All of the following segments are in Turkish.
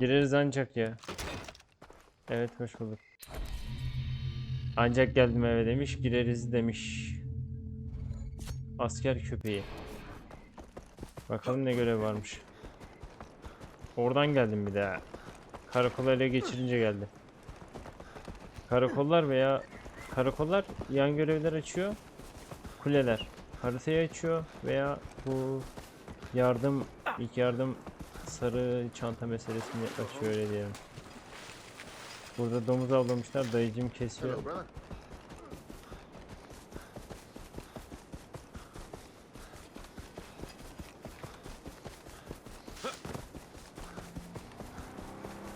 Gireriz ancak ya. Evet hoş bulduk. Ancak geldim eve demiş. Gireriz demiş. Asker köpeği. Bakalım ne görev varmış. Oradan geldim bir daha. Karakola ele geçirince geldi. Karakollar veya karakollar yan görevler açıyor. Kuleler haritayı açıyor veya bu yardım ilk yardım sarı çanta meselesini açıyor öyle diyelim. Burada domuz avlamışlar dayıcım kesiyor.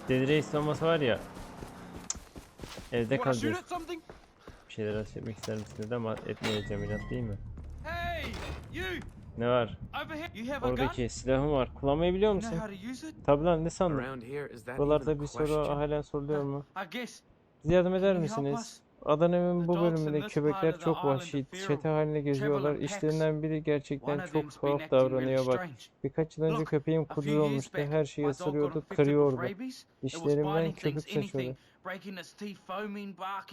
Reis olması var ya evde something? Bir şeyler etmek ister misin dedi ama etmeyeceğim inat değil mi? Hey, you! Ne var? Oradaki silahım var. Kullanmayı biliyor musun? Tabi lan ne sandın? Buralarda bir soru halen soruluyor mu? Bize yardım eder misiniz? Adana'nın bu bölümünde köpekler çok vahşi, çete halinde geziyorlar. İşlerinden biri gerçekten çok tuhaf davranıyor bak. Birkaç yıl önce köpeğim kuduz olmuştu. Her şeyi ısırıyordu, kırıyordu. biting köpük saçıyordu.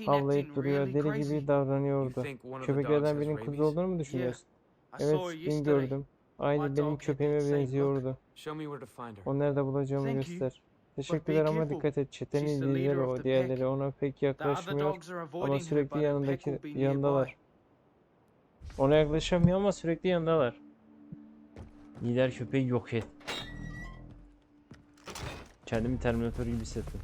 acting duruyor, deli gibi davranıyordu. Köpeklerden birinin kuduz olduğunu mu düşünüyorsun? Evet, yesterday. gördüm. Aynı benim köpeğime benziyordu. Onu nerede bulacağımı göster. Teşekkürler ama dikkat et. Çetenin of o. Diğerleri ona pek yaklaşmıyor. Ama sürekli yanındaki yanındalar. Ona yaklaşamıyor ama sürekli yanındalar. Lider köpeği yok et. Kendimi Terminator gibi hissettim.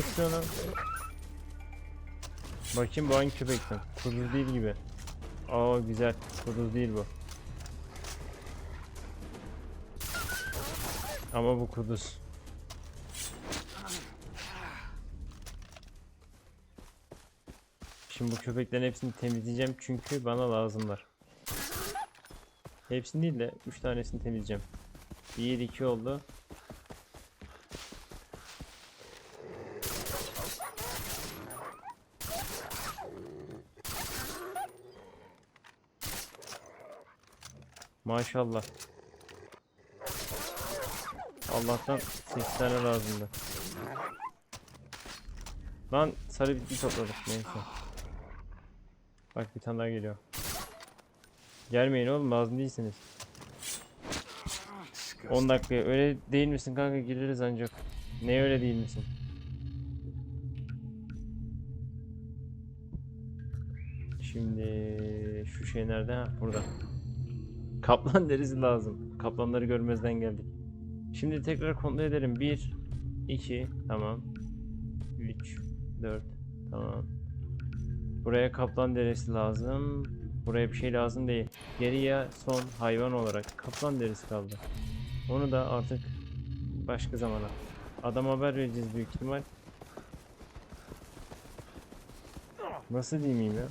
Lan? Bakayım bu hangi köpekten? Kuduz değil gibi. Aa güzel. Kuduz değil bu. Ama bu kuduz. Şimdi bu köpeklerin hepsini temizleyeceğim çünkü bana lazımlar. Hepsini değil de 3 tanesini temizleyeceğim. 1 2 oldu. Maşallah. Allah'tan 8 tane lazımdı. Lan sarı bitki topladık neyse. Bak bir tane daha geliyor. Gelmeyin oğlum lazım değilsiniz. 10 dakika öyle değil misin kanka gireriz ancak. Ne öyle değil misin? Şimdi şu şey nerede? Ha burada. Kaplan derisi lazım. Kaplanları görmezden geldik. Şimdi tekrar kontrol edelim. 1 2 tamam. 3 4 tamam. Buraya kaplan derisi lazım. Buraya bir şey lazım değil. Geriye son hayvan olarak kaplan derisi kaldı. Onu da artık başka zamana. Adam haber vereceğiz büyük ihtimal. Nasıl diyeyim ya?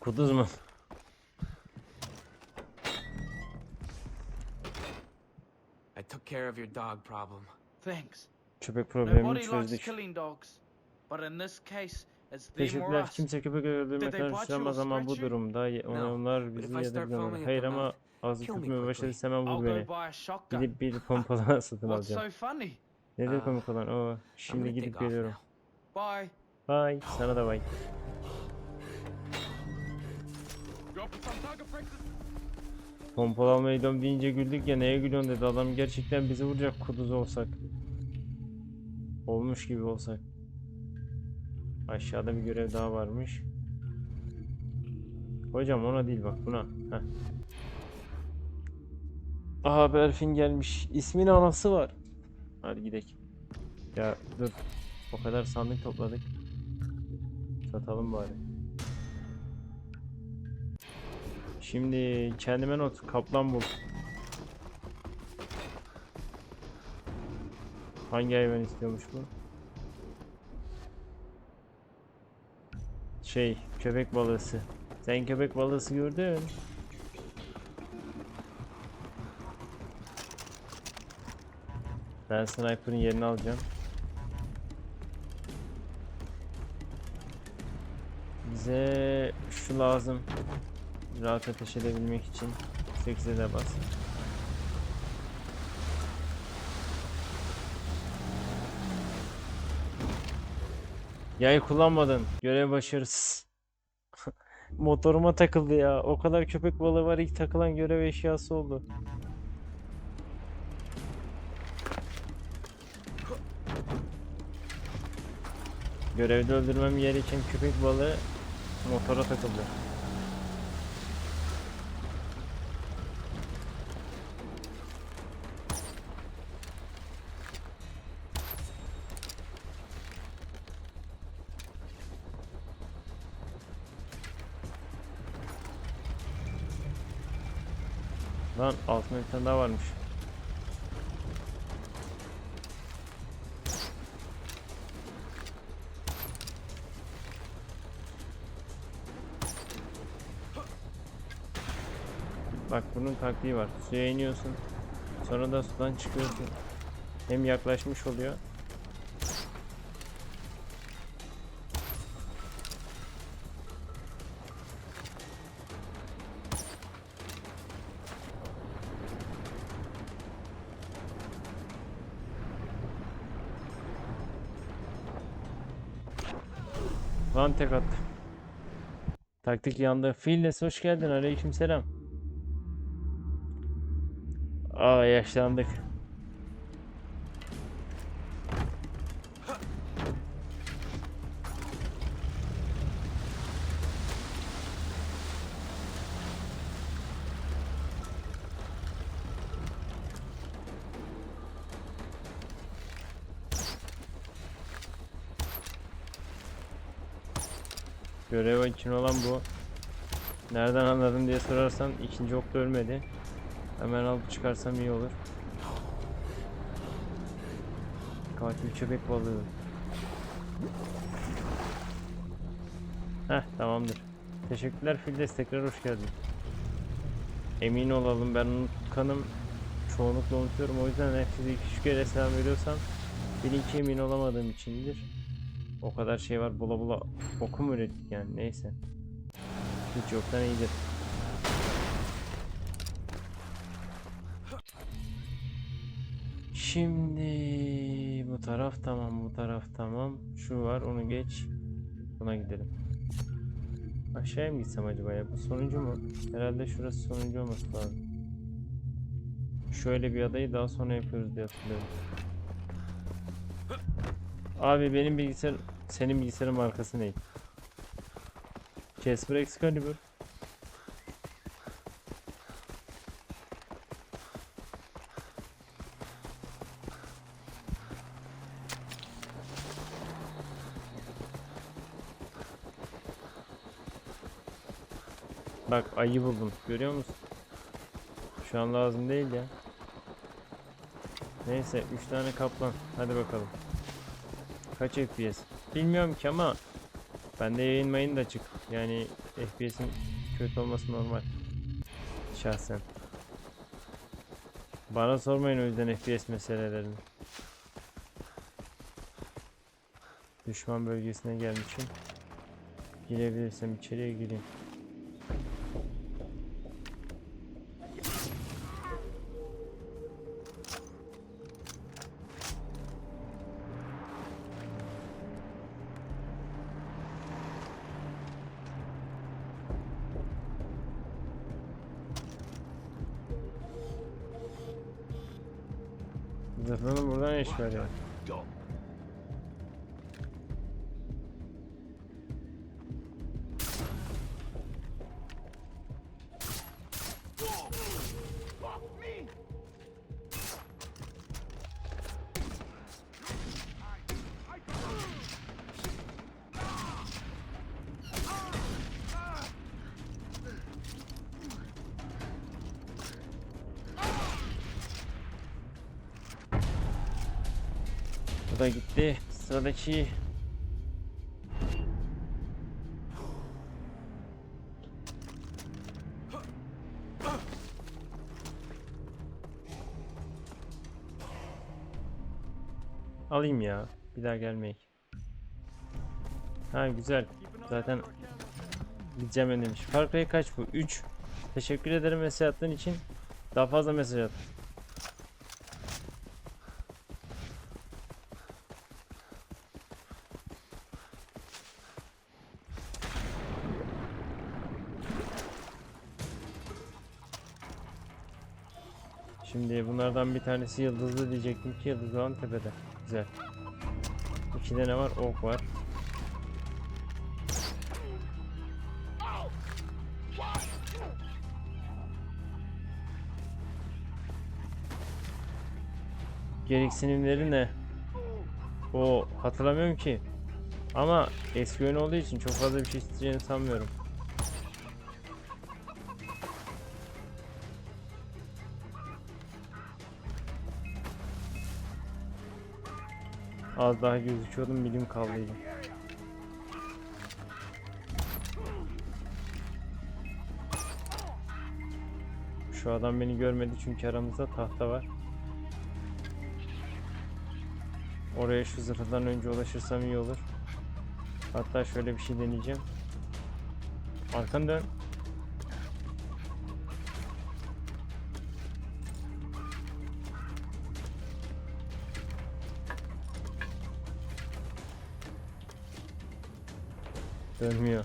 Kuduz mu? Care of your dog problem. Thanks. Köpek problemini Nobody likes çözdük. killing dogs. But in this case, it's them or Teşekkürler. us. Kimse köpek öldürme Did they bite you karıştıramaz or ama bu durumda ye- No, onlar bizi if I start yadırgamıyor. foaming at Hayır ama ağzı kill me tutmaya quickly. başladıysa hemen I'll vur go beni. buy a shotgun. Gidip bir pompalı satın What's alacağım. so funny? Nedir Aa, komik olan? Oo, I'm şimdi gonna gidip off geliyorum. now. Bye. Bye. Sana da bye. Dropping some target practice. Pompalı dön deyince güldük ya neye gülüyorsun dedi. Adam gerçekten bizi vuracak kuduz olsak. Olmuş gibi olsak. Aşağıda bir görev daha varmış. Hocam ona değil bak buna. Heh. Aha Berfin gelmiş. İsmin anası var. Hadi gidelim. Ya dur. O kadar sandık topladık. Satalım bari. Şimdi kendime not. Kaplan bul. Hangi hayvan istiyormuş bu? Şey köpek balığısı. Sen köpek balığısı gördün. Ben sniper'ın yerini alacağım. Bize şu lazım. Rahat ateş edebilmek için. 8'e de bas. Yay kullanmadın. Görev başarısız. Motoruma takıldı ya. O kadar köpek balığı var ilk takılan görev eşyası oldu. Görevde öldürmem gereken köpek balığı motora takıldı. Lan altında bir tane daha varmış. Bak bunun taktiği var. Suya iniyorsun. Sonra da sudan çıkıyorsun. Hem yaklaşmış oluyor. Lan tek. Taktik yandı. Filles hoş geldin. Aleykümselam. Aa yaşlandık. Görev için olan bu. Nereden anladın diye sorarsan ikinci ok da ölmedi. Hemen alıp çıkarsam iyi olur. Katil köpek balığı. Heh tamamdır. Teşekkürler Fildes tekrar hoş geldin. Emin olalım ben unutkanım. Çoğunlukla unutuyorum o yüzden herkese iki üç kere selam veriyorsam bir iki emin olamadığım içindir. O kadar şey var bula bula okum ürettik yani neyse. Hiç yoktan iyidir. Şimdi bu taraf tamam bu taraf tamam. Şu var onu geç. Buna gidelim. Aşağıya mı gitsem acaba ya? Bu sonuncu mu? Herhalde şurası sonuncu olması lazım. Şöyle bir adayı daha sonra yapıyoruz diye hatırlıyorum. Abi benim bilgisayar senin bilgisayarın markası ne? Casper Excalibur. Bak ayı buldum. Görüyor musun? Şu an lazım değil ya. Neyse 3 tane kaplan. Hadi bakalım. Kaç FPS? Bilmiyorum ki ama bende yayın mayın da açık. Yani FPS'in kötü olması normal. Şahsen. Bana sormayın o yüzden FPS meselelerini. Düşman bölgesine gelmişim. Girebilirsem içeriye gireyim. Zırhının buradan ne Bu da gitti. Sıradaki Alayım ya. Bir daha gelmeyek. Ha güzel. Zaten gideceğim demiş. Far kaç bu? 3. Teşekkür ederim mesaj attığın için. Daha fazla mesaj at. Şimdi bunlardan bir tanesi yıldızlı diyecektim ki yıldız olan tepede. Güzel. İkide ne var? Ok var. Gereksinimleri ne? O hatırlamıyorum ki. Ama eski oyun olduğu için çok fazla bir şey isteyeceğini sanmıyorum. Az daha gözüküyordum bilim kaldıydı. Şu adam beni görmedi çünkü aramızda tahta var. Oraya şu zırhdan önce ulaşırsam iyi olur. Hatta şöyle bir şey deneyeceğim. Arkan dön. Dönmüyor.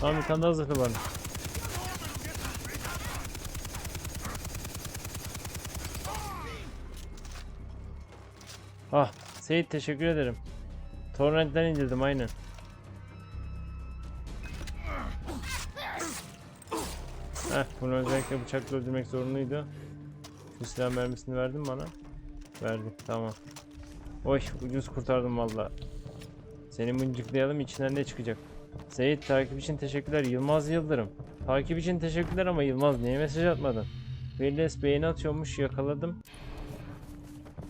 Tamam bir tane daha zırhlı var. Ah Seyit teşekkür ederim. Torrent'ten indirdim aynen. Heh bunu özellikle bıçakla öldürmek zorunluydu. Şu silah mermisini verdin bana? Verdik tamam. Oy ucuz kurtardım valla. Seni mıncıklayalım içinden ne çıkacak? Seyit takip için teşekkürler. Yılmaz Yıldırım. Takip için teşekkürler ama Yılmaz niye mesaj atmadın? Willis beğeni atıyormuş yakaladım.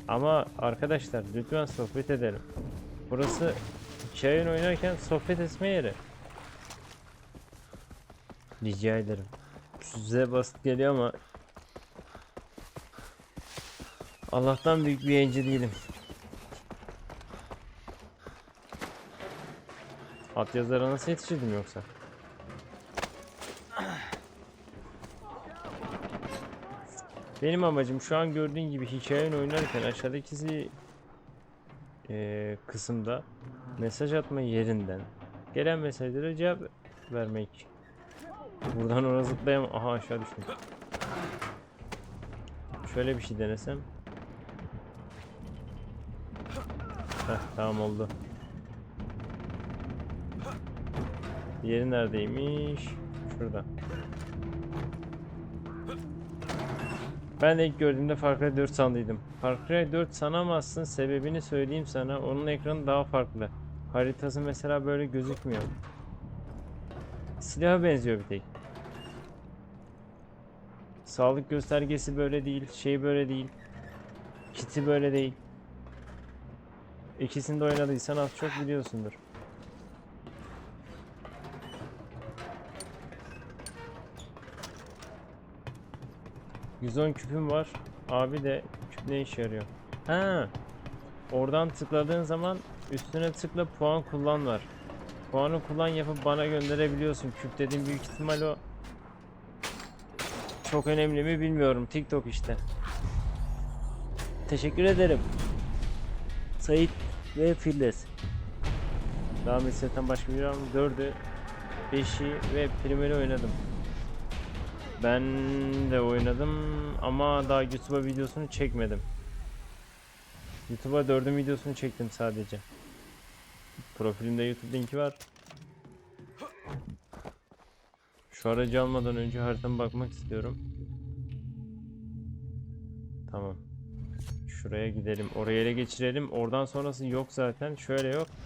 Ama arkadaşlar lütfen sohbet edelim. Burası şahin oynarken sohbet etme yeri. Rica ederim. Size basit geliyor ama Allah'tan büyük bir yayıncı değilim. At yazara nasıl yetişirdim yoksa? Benim amacım şu an gördüğün gibi hikaye oynarken aşağıdaki eee kısımda mesaj atma yerinden gelen mesajlara cevap vermek. Buradan ona zıplayamam. Aha aşağı düştüm. Şöyle bir şey denesem. Heh, tamam oldu. Yeri neredeymiş? Şurada. Ben de ilk gördüğümde Far Cry 4 sandıydım. Far Cry 4 sanamazsın sebebini söyleyeyim sana. Onun ekranı daha farklı. Haritası mesela böyle gözükmüyor. Silaha benziyor bir tek. Sağlık göstergesi böyle değil, şey böyle değil. Kiti böyle değil. İkisini de oynadıysan az çok biliyorsundur. ...110 küpüm var. Abi de küp ne işe yarıyor? Ha. Oradan tıkladığın zaman üstüne tıkla puan kullan var. Puanı kullan yapıp bana gönderebiliyorsun. Küp dediğim büyük ihtimal o. Çok önemli mi bilmiyorum. TikTok işte. Teşekkür ederim. Sait ve Filles. Daha meslekten başka bir mı? 4'ü, 5'i ve primeri oynadım. Ben de oynadım ama daha YouTube'a videosunu çekmedim. YouTube'a 4'ün videosunu çektim sadece. Profilimde YouTube linki var. Şu aracı almadan önce haritama bakmak istiyorum. Tamam. Şuraya gidelim. Oraya ele geçirelim. Oradan sonrası yok zaten. Şöyle yok.